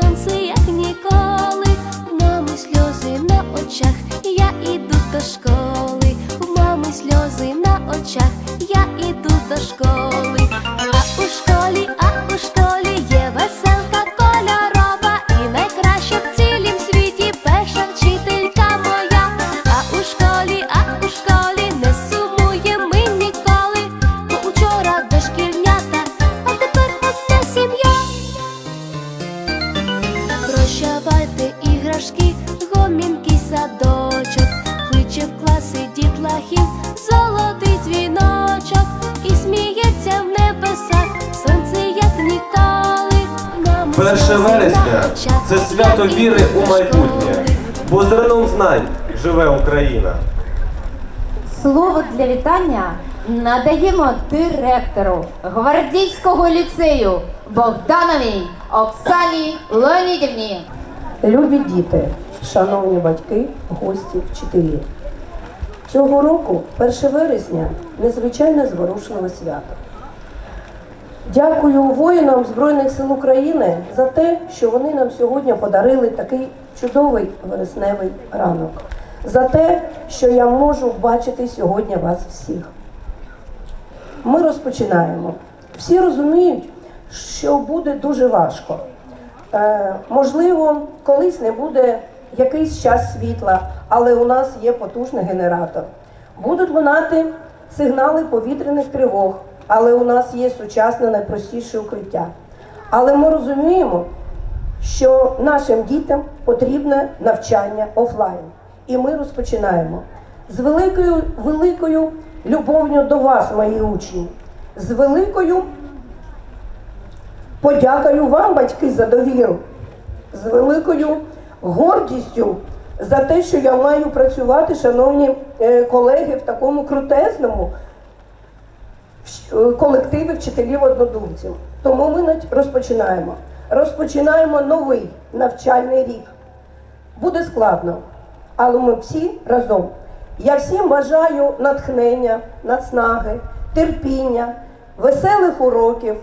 сонце, як ніколи, в мами сльози на очах, я іду до школи, в мами сльози на очах, я іду до школи. Бо зерном знань живе Україна. Слово для вітання надаємо директору гвардійського ліцею Богдановій Оксані Леонідівні. Любі діти, шановні батьки, гості, вчителі. Цього року, 1 вересня, незвичайно зворушливе свято. Дякую воїнам Збройних сил України за те, що вони нам сьогодні подарили такий чудовий вересневий ранок. За те, що я можу бачити сьогодні вас всіх. Ми розпочинаємо. Всі розуміють, що буде дуже важко. Е, можливо, колись не буде якийсь час світла, але у нас є потужний генератор. Будуть лунати сигнали повітряних тривог, але у нас є сучасне найпростіше укриття. Але ми розуміємо, що нашим дітям потрібне навчання офлайн. І ми розпочинаємо з великою великою любов'ю до вас, мої учні, з великою подякою вам, батьки, за довіру, з великою гордістю за те, що я маю працювати, шановні е, колеги, в такому крутезному е, вчителів однодумців. Тому ми розпочинаємо. Розпочинаємо новий навчальний рік. Буде складно, але ми всі разом. Я всім бажаю натхнення, наснаги, терпіння, веселих уроків,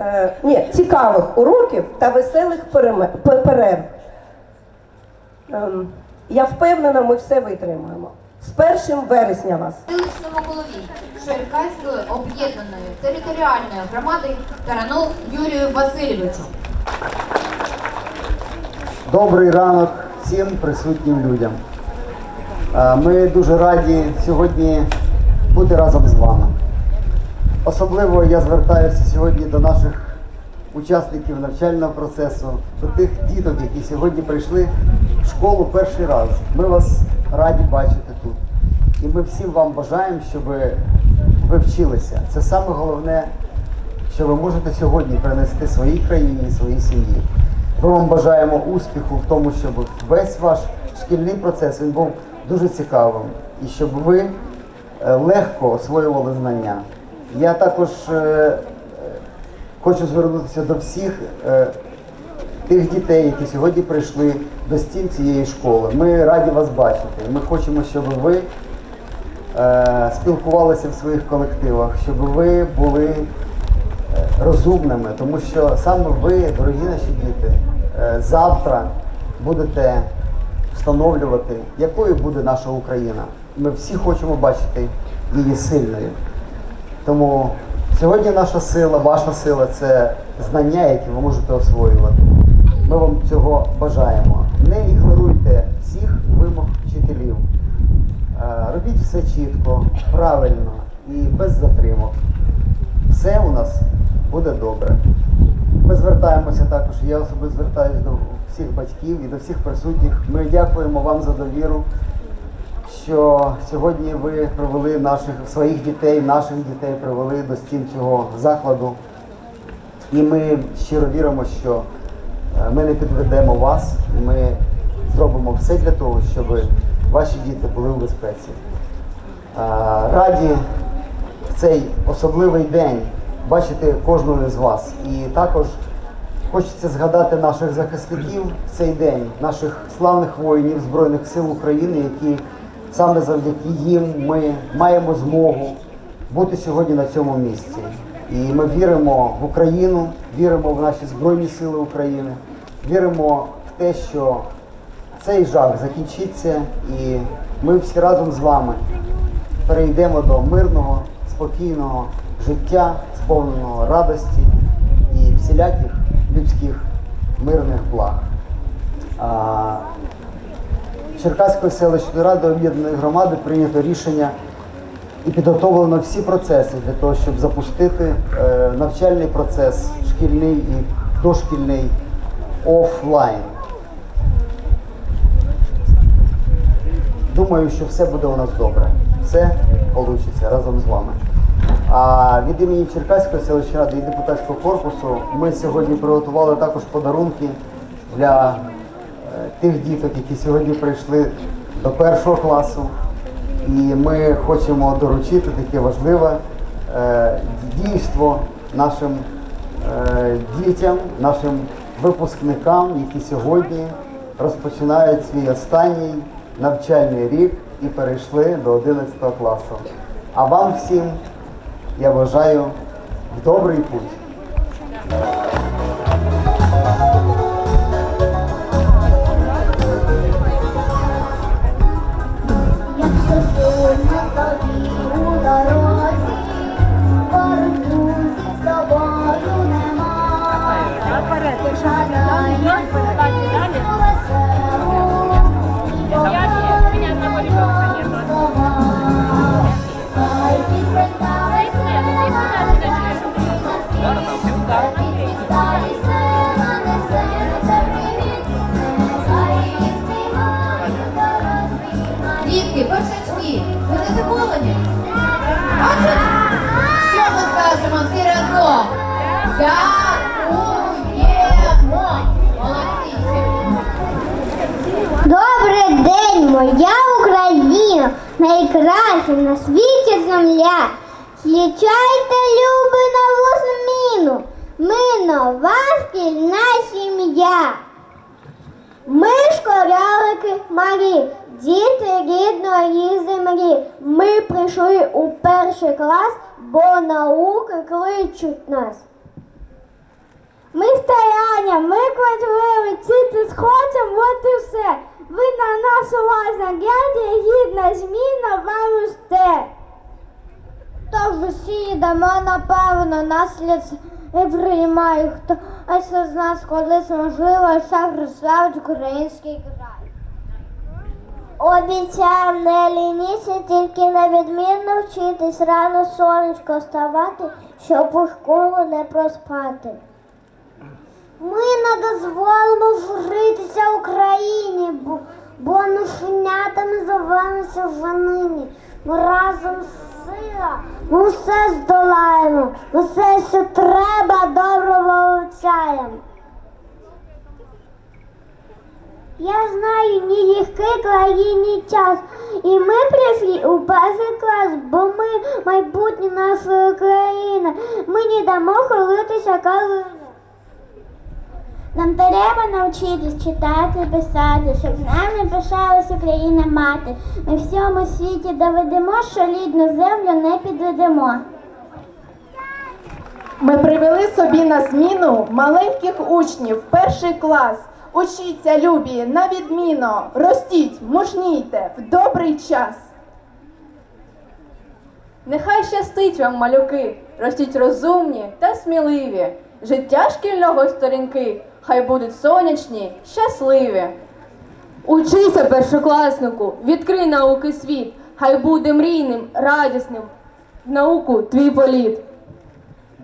е, ні, цікавих уроків та веселих перерв. Ем, я впевнена, ми все витримаємо. З першим вересня вас. Селищному голові Черкаської об'єднаної територіальної громади Тарану Юрію Васильовичу. Добрий ранок всім присутнім людям. Е, Ми дуже раді сьогодні бути разом з вами. Особливо я звертаюся сьогодні до наших учасників навчального процесу, до тих діток, які сьогодні прийшли в школу перший раз. Ми вас раді бачити тут. І ми всім вам бажаємо, щоб ви вчилися. Це саме головне, що ви можете сьогодні принести своїй країні і своїй сім'ї. Ми вам бажаємо успіху в тому, щоб весь ваш шкільний процес він був дуже цікавим і щоб ви е, легко освоювали знання. Я також е, хочу звернутися до всіх е, тих дітей, які сьогодні прийшли до стін цієї школи. Ми раді вас бачити. Ми хочемо, щоб ви е, спілкувалися в своїх колективах, щоб ви були е, розумними, тому що саме ви, дорогі наші діти, е, завтра будете встановлювати, якою буде наша Україна. Ми всі хочемо бачити її сильною. Тому сьогодні наша сила, ваша сила це знання, які ви можете освоювати. Ми вам цього бажаємо. Не ігноруйте всіх вимог вчителів. Е, Робіть все чітко, правильно і без затримок. Все у нас буде добре. Ми звертаємося також, я особисто звертаюся до всіх батьків і до всіх присутніх. Ми дякуємо вам за довіру, що сьогодні ви привели наших своїх дітей, наших дітей привели до стін цього закладу. І ми щиро віримо, що е, ми не підведемо вас, і ми зробимо все для того, щоб ваші діти були у безпеці. Е, Раді в цей особливий день бачити кожного з вас. І також хочеться згадати наших захисників в цей день, наших славних воїнів Збройних сил України, які саме завдяки їм ми маємо змогу бути сьогодні на цьому місці. І ми віримо в Україну, віримо в наші Збройні Сили України, віримо в те, що цей жах закінчиться і ми всі разом з вами перейдемо до мирного, спокійного життя, сповненого радості і всіляких людських мирних благ. Черкаської селищної ради об'єднаної громади прийнято рішення і підготовлено всі процеси для того, щоб запустити е, навчальний процес шкільний і дошкільний офлайн. Думаю, що все буде у нас добре. Все вийде разом з вами. А від імені Черкаської селищної ради і депутатського корпусу ми сьогодні приготували також подарунки для тих діток, які сьогодні прийшли до першого класу. І ми хочемо доручити таке важливе е, дійство нашим е, дітям, нашим випускникам, які сьогодні розпочинають свій останній навчальний рік і перейшли до 11 класу. А вам всім я бажаю в добрий путь. Першачки, ви задоволені? Отже, що ми скажемо всі разом? Дякуємо! Молодці! Добрий день, моя Україна, найкраща на світі земля. Злічайте, люби, нову зміну. Ми нова спільна сім'я. Ми школярики малі, діти рідної землі. Ми прийшли у перший клас, бо науки кличуть нас. Ми старання, ми квартири, вчити схочем, от і все. Ви на нас уважно гляньте, гідна зміна вам усте. Тож усі йдемо, напевно, наслід і приймає хто. А з нас колись можливо ще прославить український край. Обіцяємо не лініться, тільки на відмінно вчитись, рано сонечко вставати, щоб у школу не проспати. Ми не дозволимо журитися Україні, бо, мишенятами зовемося в нині. Ми разом сила, ми все здолаємо, ми все, що треба, добре вивчаємо. Я знаю, ні легкий країні час, і ми прийшли у перший клас, бо ми майбутнє нашої країни. Ми не дамо хилитися калини. Нам треба навчитись читати, писати, щоб нами пишалась Україна мати. Ми всьому світі доведемо, що рідну землю не підведемо. Ми привели собі на зміну маленьких учнів перший клас. Учіться, любі, на відміну, ростіть, мужнійте в добрий час. Нехай щастить вам, малюки, ростіть розумні та сміливі. Життя шкільного сторінки, хай будуть сонячні, щасливі. Учися, першокласнику, відкрий науки світ, хай буде мрійним, радісним в науку твій політ.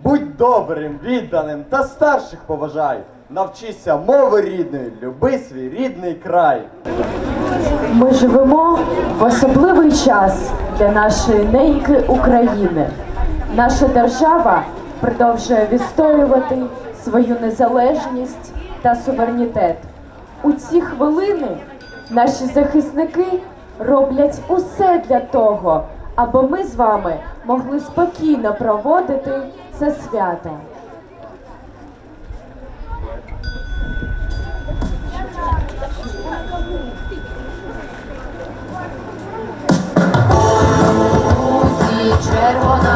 Будь добрим, відданим та старших поважай. Навчися мови рідної, люби свій рідний край. Ми живемо в особливий час для нашої неньки України. Наша держава продовжує відстоювати свою незалежність та суверенітет. У ці хвилини наші захисники роблять усе для того, аби ми з вами могли спокійно проводити це свято. Червона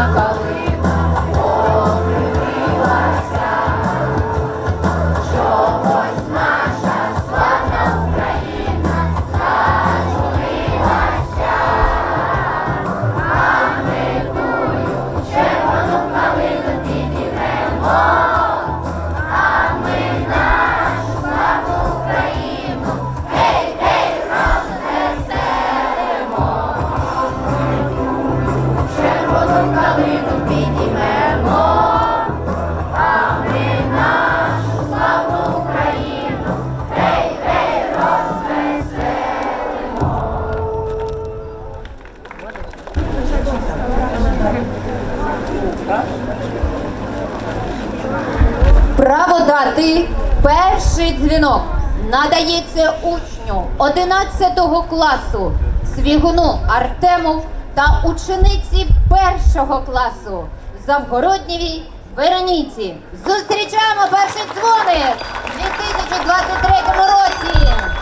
Право дати перший дзвінок надається учню 11 класу Свігуну Артему та учениці першого класу Завгороднєвій Вероніці. Зустрічаємо перші дзвони у 2023 році.